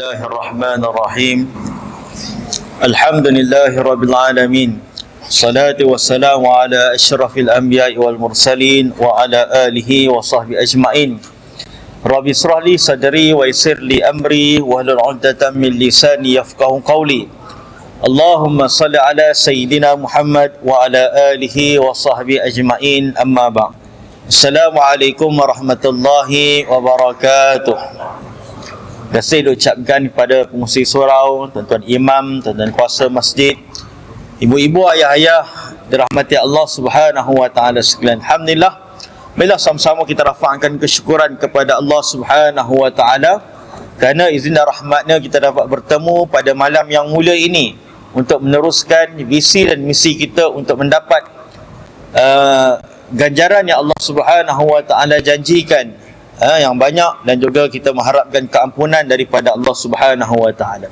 الله الرحمن الرحيم الحمد لله رب العالمين صلاة والسلام على أشرف الأنبياء والمرسلين وعلى آله وصحبه أجمعين رب اشرح لي صدري ويسر لي أمري واحلل عقدة من لساني يفقه قولي اللهم صل على سيدنا محمد وعلى آله وصحبه أجمعين أما بعد السلام عليكم ورحمة الله وبركاته kasih diucapkan kepada pengusi surau, tuan-tuan imam, tuan-tuan kuasa masjid, ibu-ibu, ayah-ayah, dirahmati Allah Subhanahu wa taala sekalian. Alhamdulillah. Bila sama-sama kita rafa'kan kesyukuran kepada Allah Subhanahu wa taala kerana izin dan rahmatnya kita dapat bertemu pada malam yang mulia ini untuk meneruskan visi dan misi kita untuk mendapat uh, ganjaran yang Allah Subhanahu wa taala janjikan ha, yang banyak dan juga kita mengharapkan keampunan daripada Allah Subhanahu wa taala.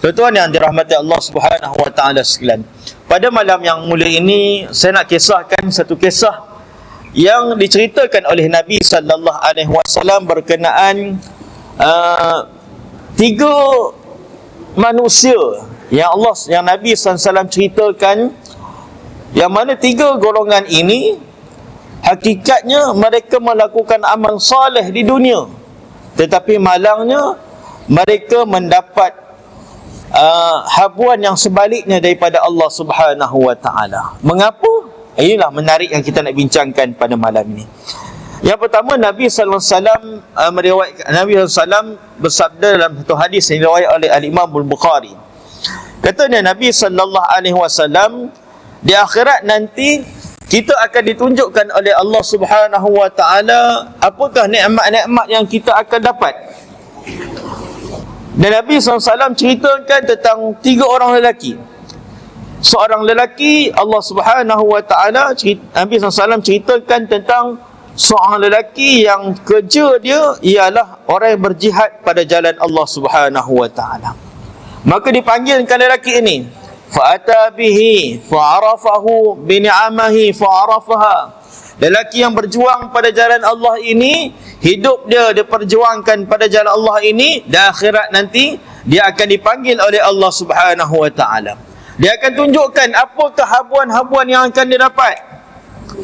Tuan-tuan yang dirahmati Allah Subhanahu wa taala sekalian. Pada malam yang mulia ini saya nak kisahkan satu kisah yang diceritakan oleh Nabi sallallahu alaihi wasallam berkenaan uh, tiga manusia yang Allah yang Nabi sallallahu alaihi wasallam ceritakan yang mana tiga golongan ini Hakikatnya mereka melakukan amal soleh di dunia. Tetapi malangnya Mereka mendapat uh, Habuan yang sebaliknya daripada Allah subhanahu wa ta'ala. Mengapa? Inilah menarik yang kita nak bincangkan pada malam ini. Yang pertama Nabi SAW uh, meriwayat, Nabi SAW bersabda dalam satu hadis yang diriwayat oleh Al-Imam Al-Bukhari. Katanya Nabi SAW Di akhirat nanti kita akan ditunjukkan oleh Allah Subhanahu wa taala apakah nikmat-nikmat yang kita akan dapat. Dan Nabi SAW ceritakan tentang tiga orang lelaki. Seorang lelaki Allah Subhanahu wa taala Nabi SAW ceritakan tentang seorang lelaki yang kerja dia ialah orang yang berjihad pada jalan Allah Subhanahu wa taala. Maka dipanggilkan lelaki ini fa'ata bihi fa'arafahu bini'amahi fa'arafaha. Lelaki yang berjuang pada jalan Allah ini hidup dia diperjuangkan pada jalan Allah ini dan akhirat nanti dia akan dipanggil oleh Allah Subhanahu wa taala. Dia akan tunjukkan apakah habuan-habuan yang akan dia dapat.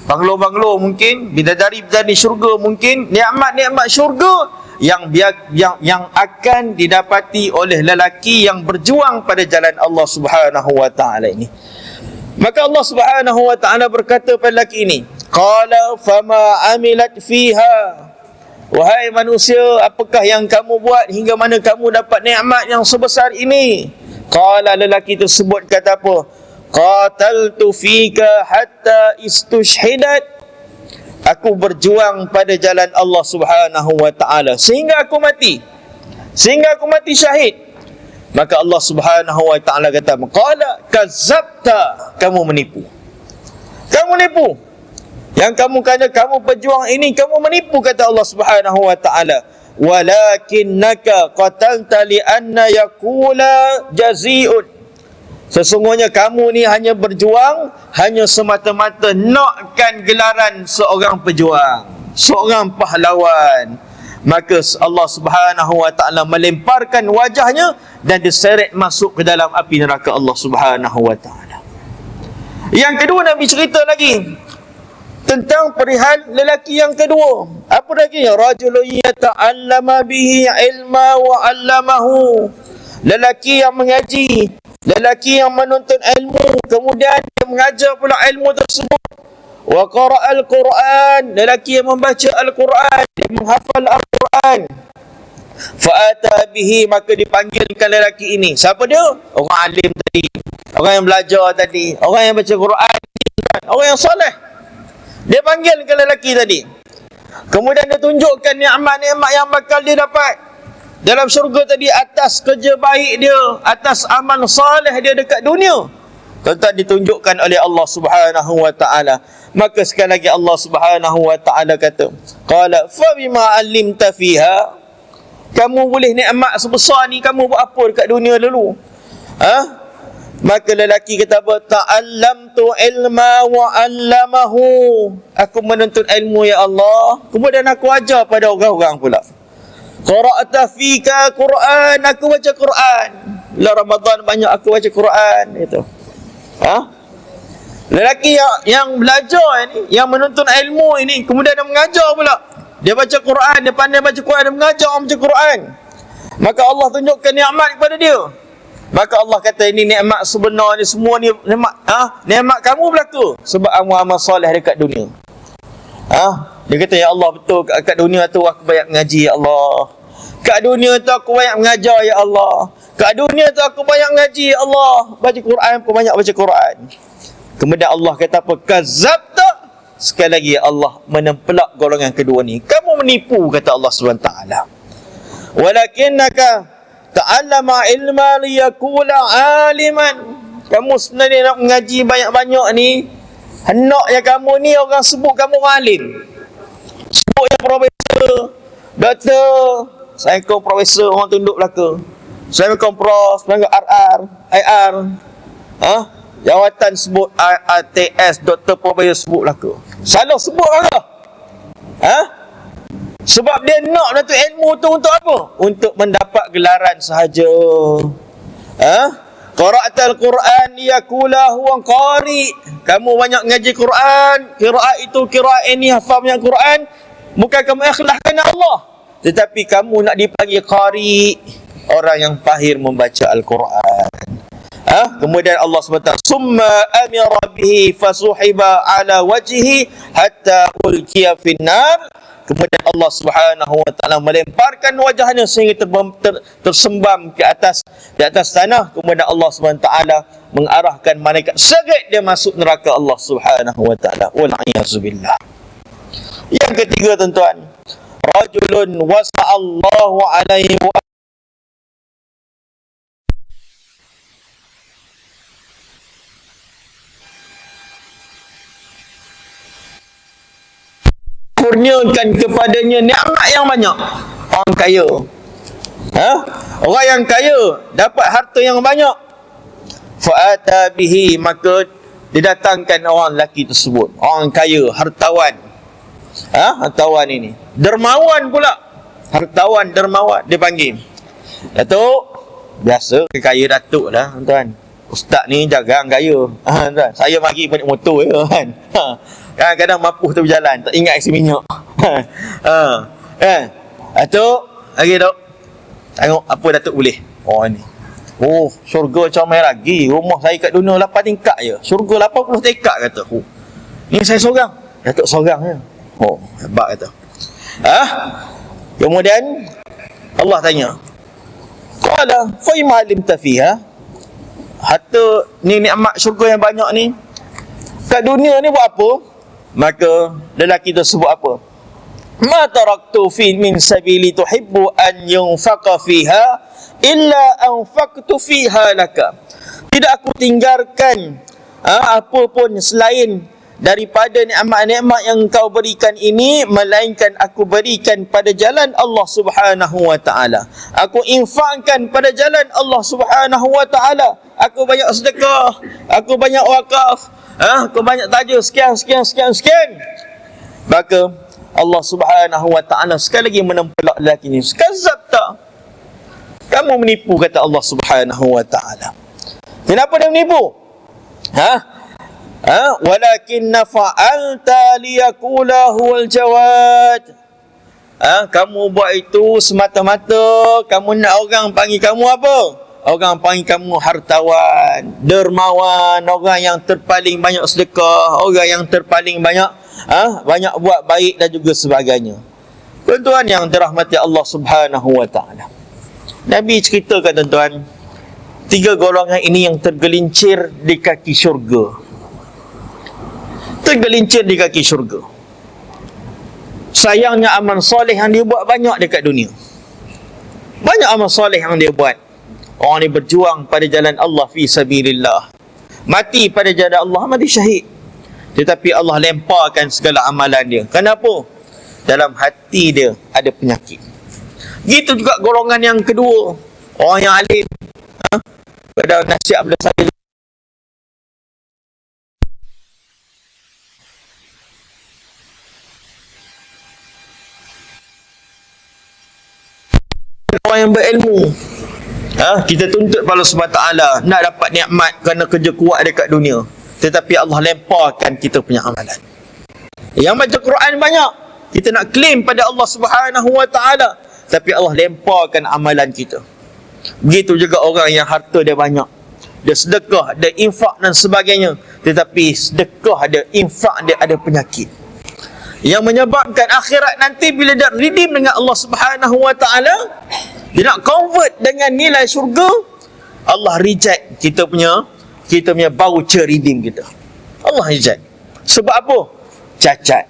Banglo-banglo mungkin bidadari-bidadari syurga mungkin nikmat-nikmat syurga yang yang yang akan didapati oleh lelaki yang berjuang pada jalan Allah Subhanahu wa taala ini. Maka Allah Subhanahu wa taala berkata pada lelaki ini, "Qala fama amilat fiha?" Wahai manusia, apakah yang kamu buat hingga mana kamu dapat nikmat yang sebesar ini? Qala lelaki tersebut kata apa? Qataltu fika hatta istushhidat aku berjuang pada jalan Allah Subhanahu wa taala sehingga aku mati. Sehingga aku mati syahid. Maka Allah Subhanahu wa taala kata qala kadzabta kamu menipu. Kamu menipu. Yang kamu kata kamu berjuang ini kamu menipu kata Allah Subhanahu wa taala. Walakinnaka qatalta li anna yaqula jazi'un Sesungguhnya kamu ni hanya berjuang hanya semata-mata nakkan gelaran seorang pejuang, seorang pahlawan. Maka Allah Subhanahu wa taala melemparkan wajahnya dan diseret masuk ke dalam api neraka Allah Subhanahu wa taala. Yang kedua Nabi cerita lagi tentang perihal lelaki yang kedua. Apa lagi? Rajulun yata'allama bihi ilma wa 'allamahu. Lelaki yang mengaji lelaki yang menuntut ilmu kemudian dia mengajar pula ilmu tersebut. Wa qara al-Quran. Lelaki yang membaca al-Quran dia menghafal al-Quran. Fa ata bihi maka dipanggilkan lelaki ini. Siapa dia? Orang alim tadi. Orang yang belajar tadi. Orang yang baca Quran. Orang yang soleh. Dia panggilkan lelaki tadi. Kemudian dia tunjukkan nikmat-nikmat yang bakal dia dapat dalam syurga tadi atas kerja baik dia, atas amal saleh dia dekat dunia. Tuan-tuan ditunjukkan oleh Allah Subhanahu wa taala. Maka sekali lagi Allah Subhanahu wa taala kata, "Qala fa bima 'allimta fiha?" Kamu boleh nikmat sebesar ni kamu buat apa dekat dunia dulu? Ha? Maka lelaki kata apa? Ta'allamtu ilma wa 'allamahu. Aku menuntut ilmu ya Allah, kemudian aku ajar pada orang-orang pula. Qara'ta fika Quran, aku baca Quran. Bila Ramadan banyak aku baca Quran itu. Ha? Lelaki yang, yang belajar ini, yang menuntut ilmu ini, kemudian dia mengajar pula. Dia baca Quran, dia pandai baca Quran, dia mengajar orang baca Quran. Maka Allah tunjukkan nikmat kepada dia. Maka Allah kata ini nikmat sebenar ni semua ni nikmat ha? nikmat kamu berlaku sebab amal-amal soleh dekat dunia. Ha? Dia kata ya Allah betul kat, kat dunia tu aku banyak mengaji ya Allah. Kat dunia tu aku banyak mengajar ya Allah. Kat dunia tu aku banyak mengaji ya Allah. Baca Quran aku banyak baca Quran. Kemudian Allah kata apa? Kazabta. Sekali lagi ya Allah menempelak golongan kedua ni. Kamu menipu kata Allah SWT. Walakinnaka ta'allama ilma liyakula aliman. Kamu sebenarnya nak mengaji banyak-banyak ni. Hendak yang kamu ni orang sebut kamu alim. Profesor, doktor, Assalamualaikum profesor, orang tunduk belaka. Assalamualaikum prof, Assalamualaikum RR, IR. Ha? Jawatan sebut ATS, doktor profesor sebut belaka. Salah sebut lah. Ha? Sebab dia nak tu ilmu tu untuk apa? Untuk mendapat gelaran sahaja. Ha? Qara'atal Quran yakula huwa qari. Kamu banyak ngaji Quran, qiraat itu qiraat ini hafal banyak Quran, bukan kamu ikhlas kerana Allah. Tetapi kamu nak dipanggil qari, orang yang pahir membaca Al-Quran. Ha? Kemudian Allah SWT Summa amira bihi fasuhiba ala wajhi hatta ulkiya finnar Kemudian Allah Subhanahu wa taala melemparkan wajahnya sehingga ter, ter, tersembam ke atas di atas tanah. Kemudian Allah Subhanahu wa taala mengarahkan malaikat seret dia masuk neraka Allah Subhanahu wa taala. Wal billah. Yang ketiga tuan-tuan, rajulun wasa'allahu alaihi wa kurniakan kepadanya nikmat yang banyak. Orang kaya. Ha? orang yang kaya dapat harta yang banyak. Fa'ata bihi maka didatangkan orang lelaki tersebut. Orang kaya hartawan ha? hartawan ini. Dermawan pula. Hartawan dermawan dipanggil Datuk biasa kaya datuk lah tuan. Ustaz ni jaga kaya. Ha, tuan. Saya bagi banyak motor ya kan ha. Kadang-kadang mapuh tu berjalan Tak ingat isi minyak. Ha. Eh Datuk Lagi dok Tengok apa Datuk boleh. Oh ni Oh syurga comel lagi. Rumah saya kat dunia 8 tingkat je. Syurga 80 tingkat kata. Oh. Ni saya seorang. Datuk seorang je Oh hebat kata Ha Kemudian Allah tanya Qala Fayma alim tafiha Harta ni nikmat syurga yang banyak ni Kat dunia ni buat apa? Maka lelaki tersebut apa? Ma taraktu fi min sabili tuhibbu an yunfaqa fiha illa anfaqtu fiha laka. Tidak aku tinggalkan ha, apa pun selain daripada nikmat-nikmat yang kau berikan ini melainkan aku berikan pada jalan Allah Subhanahu wa taala. Aku infakkan pada jalan Allah Subhanahu wa taala. Aku banyak sedekah, aku banyak wakaf, Ha? Kau banyak tajuk sekian, sekian, sekian, sekian. Maka Allah subhanahu wa ta'ala sekali lagi menempelak lelaki ini. Sekazab tak? Kamu menipu kata Allah subhanahu wa ta'ala. Kenapa dia menipu? Ha? Ha? Walakinna fa'alta liyakula huwal jawad. Ha? Kamu buat itu semata-mata kamu nak orang panggil kamu apa? orang panggil kamu hartawan, dermawan, orang yang terpaling banyak sedekah, orang yang terpaling banyak ha, banyak buat baik dan juga sebagainya. Tuan-tuan yang dirahmati Allah Subhanahu wa taala. Nabi ceritakan tuan-tuan, tiga golongan ini yang tergelincir di kaki syurga. Tergelincir di kaki syurga. Sayangnya amal soleh yang dia buat banyak dekat dunia. Banyak amal soleh yang dia buat. Orang ni berjuang pada jalan Allah fi sabilillah. Mati pada jalan Allah mati syahid. Tetapi Allah lemparkan segala amalan dia. Kenapa? Dalam hati dia ada penyakit. Gitu juga golongan yang kedua. Orang yang alim. Ha? Pada nasihat pada saya orang yang berilmu. Ha? Kita tuntut Allah SWT nak dapat nikmat kerana kerja kuat dekat dunia. Tetapi Allah lemparkan kita punya amalan. Yang baca Quran banyak. Kita nak claim pada Allah Subhanahu Wa Taala, tapi Allah lemparkan amalan kita. Begitu juga orang yang harta dia banyak. Dia sedekah, dia infak dan sebagainya. Tetapi sedekah dia, infak dia ada penyakit. Yang menyebabkan akhirat nanti bila dia redeem dengan Allah Subhanahu Wa Taala, dia nak convert dengan nilai syurga, Allah reject kita punya kita punya voucher redeem kita. Allah reject. Sebab apa? Cacat.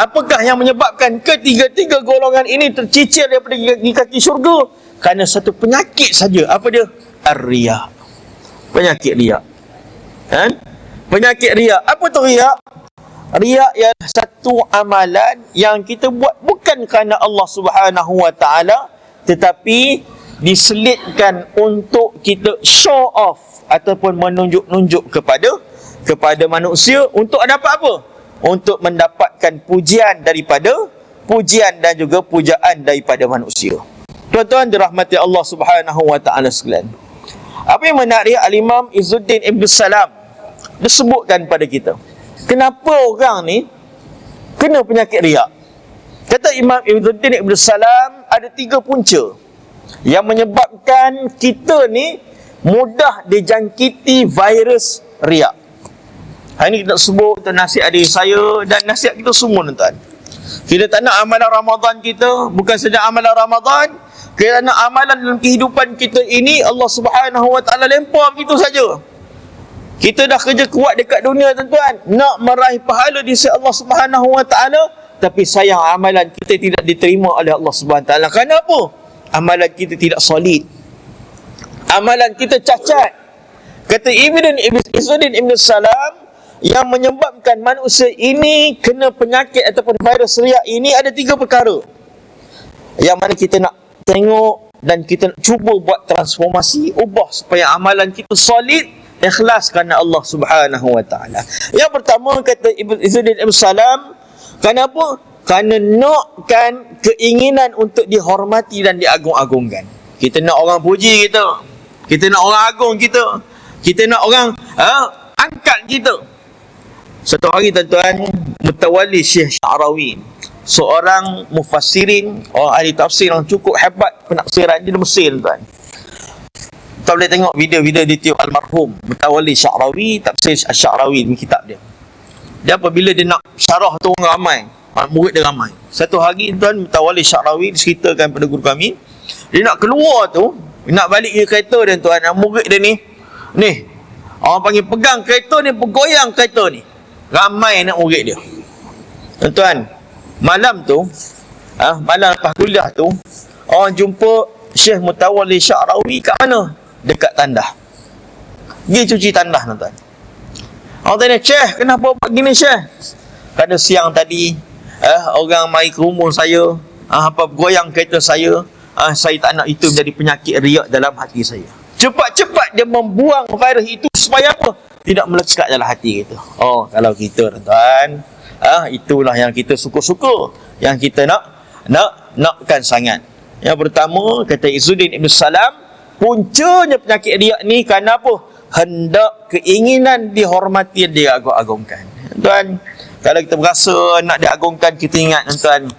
Apakah yang menyebabkan ketiga-tiga golongan ini tercicir daripada di kaki syurga? Kerana satu penyakit saja. Apa dia? Ar-riya. Penyakit riya. Kan? Penyakit riya. Apa tu riya? Riya ialah satu amalan yang kita buat bukan kerana Allah Subhanahu Wa Taala tetapi diselitkan untuk kita show off ataupun menunjuk-nunjuk kepada kepada manusia untuk dapat apa? Untuk mendapatkan pujian daripada pujian dan juga pujaan daripada manusia. Tuan-tuan dirahmati Allah Subhanahu Wa Taala sekalian. Apa yang menarik Al-Imam Izzuddin Ibn Salam disebutkan pada kita kenapa orang ni kena penyakit riak kata Imam Ibn Ibn Salam ada tiga punca yang menyebabkan kita ni mudah dijangkiti virus riak. Hari ni kita sebut tu nasihat adik saya dan nasihat kita semua tuan kita tak nak amalan Ramadan kita bukan saja amalan Ramadan kita nak amalan dalam kehidupan kita ini Allah Subhanahu Wa Taala lempar begitu saja. Kita dah kerja kuat dekat dunia tuan-tuan. Nak meraih pahala di sisi Allah Subhanahu Wa Taala, tapi sayang amalan kita tidak diterima oleh Allah Subhanahu Taala. Kenapa? Amalan kita tidak solid. Amalan kita cacat. Kata Ibn Izzuddin Ibn Salam yang menyebabkan manusia ini kena penyakit ataupun virus riak ini ada tiga perkara. Yang mana kita nak tengok dan kita nak cuba buat transformasi, ubah supaya amalan kita solid ikhlas kerana Allah Subhanahu wa taala. Yang pertama kata Ibnu Izzuddin Ibn Salam, kenapa? Kerana nakkan keinginan untuk dihormati dan diagung-agungkan. Kita nak orang puji kita. Kita nak orang agung kita. Kita nak orang ha, angkat kita. Satu hari tuan-tuan, Mutawalli Syekh Syarawi, seorang mufassirin, orang ahli tafsir yang cukup hebat penafsiran di Mesir tuan. Kita boleh tengok video-video di tiup almarhum Mutawali Sya'rawi Tafsir Sya'rawi di kitab dia Dia apabila dia nak syarah tu orang ramai Murid dia ramai Satu hari tuan Mutawali Sya'rawi Diceritakan pada guru kami Dia nak keluar tu Nak balik ke kereta dia tuan Murid dia ni Ni Orang panggil pegang kereta ni Bergoyang kereta ni Ramai nak murid dia Tuan-tuan Malam tu ah, Malam lepas kuliah tu Orang jumpa Syekh Mutawali Sya'rawi kat mana? dekat tandah. Pergi cuci tandah tuan-tuan. Orang tanya, Syekh, kenapa buat gini Syekh? Kerana siang tadi, eh, orang mai ke rumah saya, ah, apa goyang kereta saya, ah, saya tak nak itu menjadi penyakit riak dalam hati saya. Cepat-cepat dia membuang virus itu supaya apa? Tidak melekat dalam hati kita. Oh, kalau kita tuan-tuan, ah, itulah yang kita suka-suka. Yang kita nak, nak, nakkan sangat. Yang pertama, kata Izzuddin Ibn Salam, puncanya penyakit riak ni kerana apa? Hendak keinginan dihormati diagung-agungkan. Tuan, kalau kita berasa nak diagungkan, kita ingat tuan,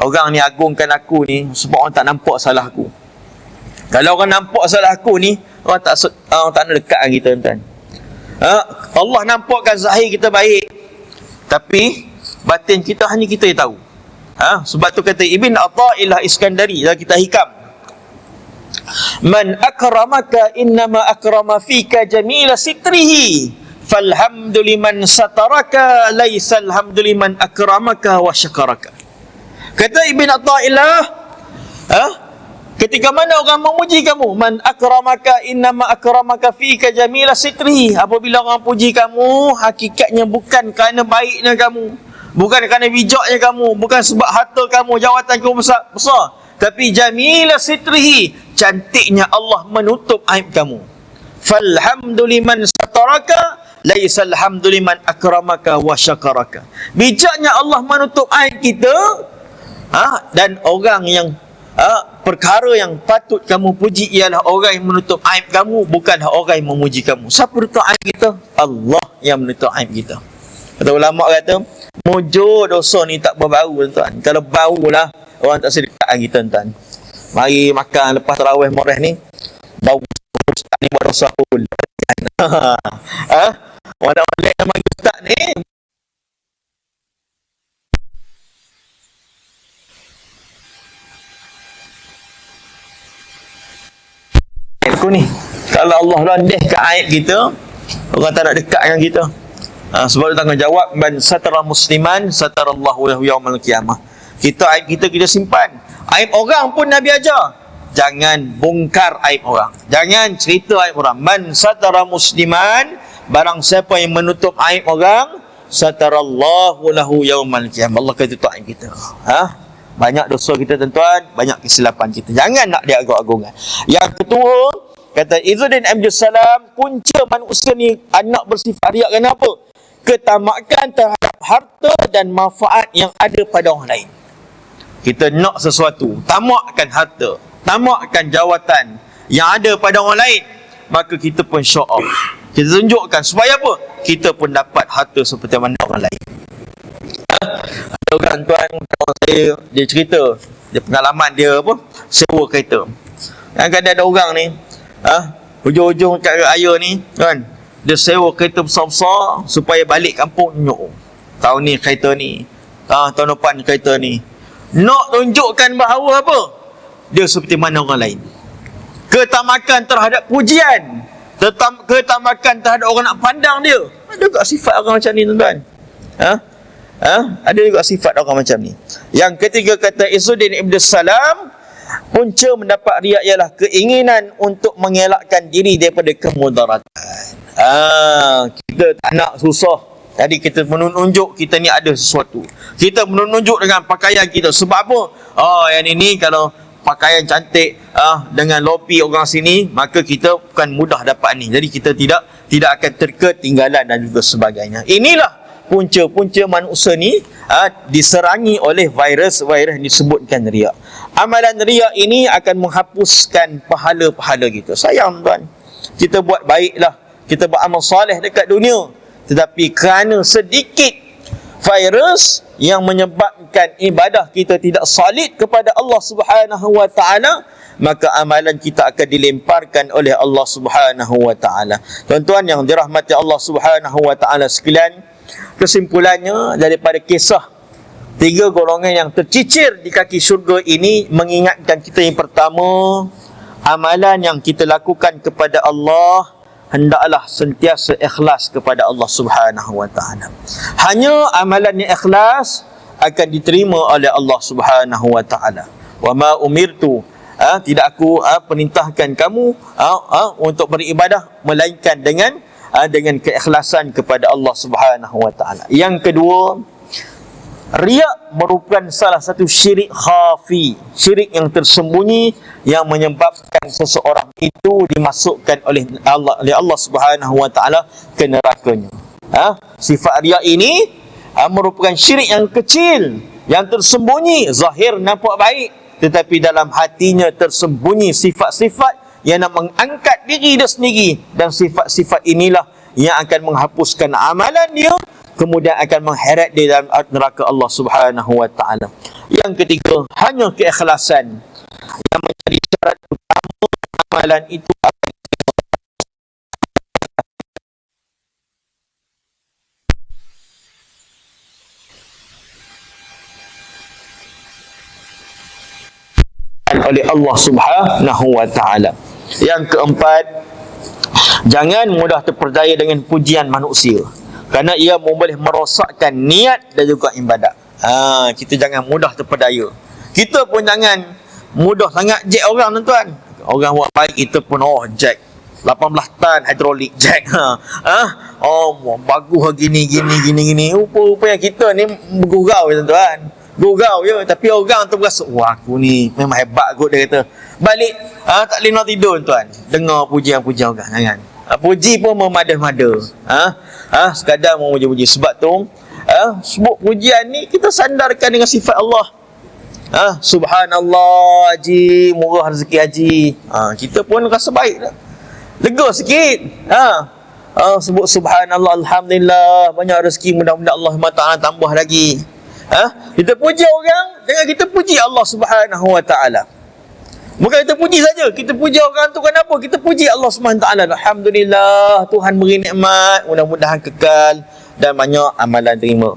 orang ni agungkan aku ni sebab orang tak nampak salah aku. Kalau orang nampak salah aku ni, orang tak orang tak nak dekat dengan kita tuan. Ha? Allah nampakkan zahir kita baik. Tapi batin kita hanya kita yang tahu. Ha? Sebab tu kata Ibn Atta'illah Iskandari dalam kita hikam. Man akramaka innama akrama fika jamila sitrihi falhamdu liman sataraka laisa alhamdu liman akramaka wa syakaraka. Kata Ibn Atta'illah ha? Ketika mana orang memuji kamu Man akramaka innama akramaka fika jamila sitrihi Apabila orang puji kamu Hakikatnya bukan kerana baiknya kamu Bukan kerana bijaknya kamu Bukan sebab harta kamu Jawatan kamu besar, besar tapi jamila sitrihi cantiknya Allah menutup aib kamu. Falhamduliman sataraka laisa alhamduliman akramaka wa syakaraka. Bijaknya Allah menutup aib kita ha, dan orang yang ha, perkara yang patut kamu puji ialah orang yang menutup aib kamu bukanlah orang yang memuji kamu. Siapa menutup aib kita? Allah yang menutup aib kita. Kata ulama kata mujur dosa ni tak berbau tuan kalau bau lah orang tak sedekat kita tuan mari makan lepas tarawih moreh ni. Bau ustaz ni buat dosa pun ha Walau-walau yang mari ustaz ni? Aku ni kalau Allah landih ke aib kita orang tak nak dekat dengan kita. Ha, sebab dia tanggungjawab man satara musliman satara Allah lahu yaumal qiyamah. Kita aib kita kita simpan aib orang pun Nabi ajar. Jangan bongkar aib orang. Jangan cerita aib orang. Man satara musliman barang siapa yang menutup aib orang satarallahu lahu yaumal qiyamah. Allah kata tutup aib kita. Ha? Banyak dosa kita tuan-tuan. Banyak kesilapan kita. Jangan nak dia agung-agungkan yang kedua Kata Izzuddin Abdul Salam, punca manusia ni anak bersifat riak kenapa? Ketamakan terhadap harta dan manfaat yang ada pada orang lain. Kita nak sesuatu, tamakkan harta, tamakkan jawatan yang ada pada orang lain, maka kita pun show off. Kita tunjukkan supaya apa? Kita pun dapat harta seperti mana orang lain. Ada orang tuan, kawan saya, dia cerita, dia pengalaman dia apa? Sewa kereta. Yang kadang ada orang ni, ha? hujung-hujung kat raya ni kan dia sewa kereta besar-besar supaya balik kampung nyok tahun ni kereta ni ha, tahun depan kereta ni nak tunjukkan bahawa apa dia seperti mana orang lain ketamakan terhadap pujian tetam, ketamakan terhadap orang nak pandang dia ada juga sifat orang macam ni tuan-tuan ha? Ha? ada juga sifat orang macam ni yang ketiga kata Izzuddin Ibn Salam punca mendapat riak ialah keinginan untuk mengelakkan diri daripada kemudaratan. Ah, kita tak nak susah. Jadi kita menunjuk kita ni ada sesuatu. Kita menunjuk dengan pakaian kita. Sebab apa? Oh, yang ini kalau pakaian cantik ah dengan lopi orang sini, maka kita bukan mudah dapat ni. Jadi kita tidak tidak akan terketinggalan dan juga sebagainya. Inilah punca-punca manusia ni ah, diserangi oleh virus-virus yang disebutkan riak amalan riak ini akan menghapuskan pahala-pahala kita. Sayang tuan. Kita buat baiklah. Kita buat amal soleh dekat dunia. Tetapi kerana sedikit virus yang menyebabkan ibadah kita tidak solid kepada Allah Subhanahu wa taala, maka amalan kita akan dilemparkan oleh Allah Subhanahu wa taala. Tuan-tuan yang dirahmati Allah Subhanahu wa taala sekalian, kesimpulannya daripada kisah Tiga golongan yang tercicir di kaki syurga ini mengingatkan kita yang pertama amalan yang kita lakukan kepada Allah hendaklah sentiasa ikhlas kepada Allah Subhanahu wa taala. Hanya amalan yang ikhlas akan diterima oleh Allah Subhanahu wa taala. Wa ma umirtu ha, tidak aku ha, perintahkan kamu ha, ha, untuk beribadah melainkan dengan ha, dengan keikhlasan kepada Allah Subhanahu wa taala. Yang kedua, Riak merupakan salah satu syirik khafi. Syirik yang tersembunyi Yang menyebabkan seseorang itu Dimasukkan oleh Allah oleh Allah subhanahu wa ta'ala Ke nerakanya. Ha? Sifat riak ini ha, Merupakan syirik yang kecil Yang tersembunyi. Zahir nampak baik Tetapi dalam hatinya tersembunyi Sifat-sifat Yang nak mengangkat diri dia sendiri. Dan sifat-sifat inilah Yang akan menghapuskan amalan dia kemudian akan mengheret di dalam neraka Allah Subhanahu wa taala. Yang ketiga, hanya keikhlasan yang menjadi syarat utama amalan itu oleh Allah Subhanahu wa taala. Yang keempat, jangan mudah terperdaya dengan pujian manusia kerana ia boleh merosakkan niat dan juga ibadat. Ha, kita jangan mudah terpedaya. Kita pun jangan mudah sangat jack orang tuan-tuan. Orang buat baik kita pun oh jack 18 tan hidrolik jack. Ha. ha? Oh bagus gini gini gini gini. Rupa-rupanya kita ni bergurau tuan-tuan. Gurau je tapi orang tu berasa wah aku ni memang hebat kot dia kata. Balik ha, tak boleh nak tidur tuan. Dengar pujian-pujian orang jangan. Ha, puji pun memada-mada. Ha? Ha? Sekadar memuji-puji. Sebab tu, ha? sebut pujian ni kita sandarkan dengan sifat Allah. Ha, subhanallah haji, murah rezeki haji. Ha, kita pun rasa baik dah. Lega sikit. Ha. Ha, sebut subhanallah alhamdulillah banyak rezeki mudah-mudahan Allah Taala tambah lagi. Ha? Kita puji orang dengan kita puji Allah Subhanahu Wa Taala. Bukan kita puji saja, kita puji orang tu kenapa? Kita puji Allah Taala. Alhamdulillah Tuhan beri nikmat, mudah-mudahan kekal dan banyak amalan terima.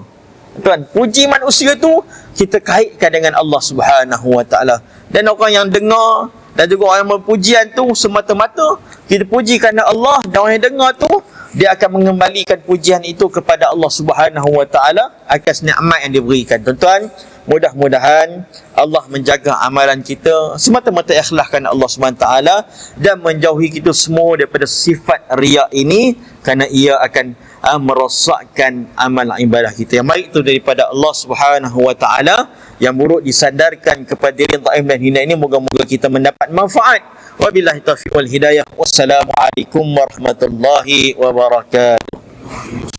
Tuan, puji manusia tu kita kaitkan dengan Allah Subhanahu Wa Taala. Dan orang yang dengar dan juga orang yang berpujian tu semata-mata kita puji kerana Allah dan orang yang dengar tu dia akan mengembalikan pujian itu kepada Allah Subhanahu Wa Taala atas nikmat yang diberikan. Tuan-tuan, mudah-mudahan Allah menjaga amalan kita semata-mata ikhlas kerana Allah Taala dan menjauhi kita semua daripada sifat riak ini kerana ia akan uh, merosakkan amal ibadah kita. Yang baik itu daripada Allah Subhanahu Wa Taala, yang buruk disandarkan kepada diri dhaif dan hina ini moga-moga kita mendapat manfaat. Wabillahi taufiq wal hidayah. Wassalamualaikum warahmatullahi wabarakatuh.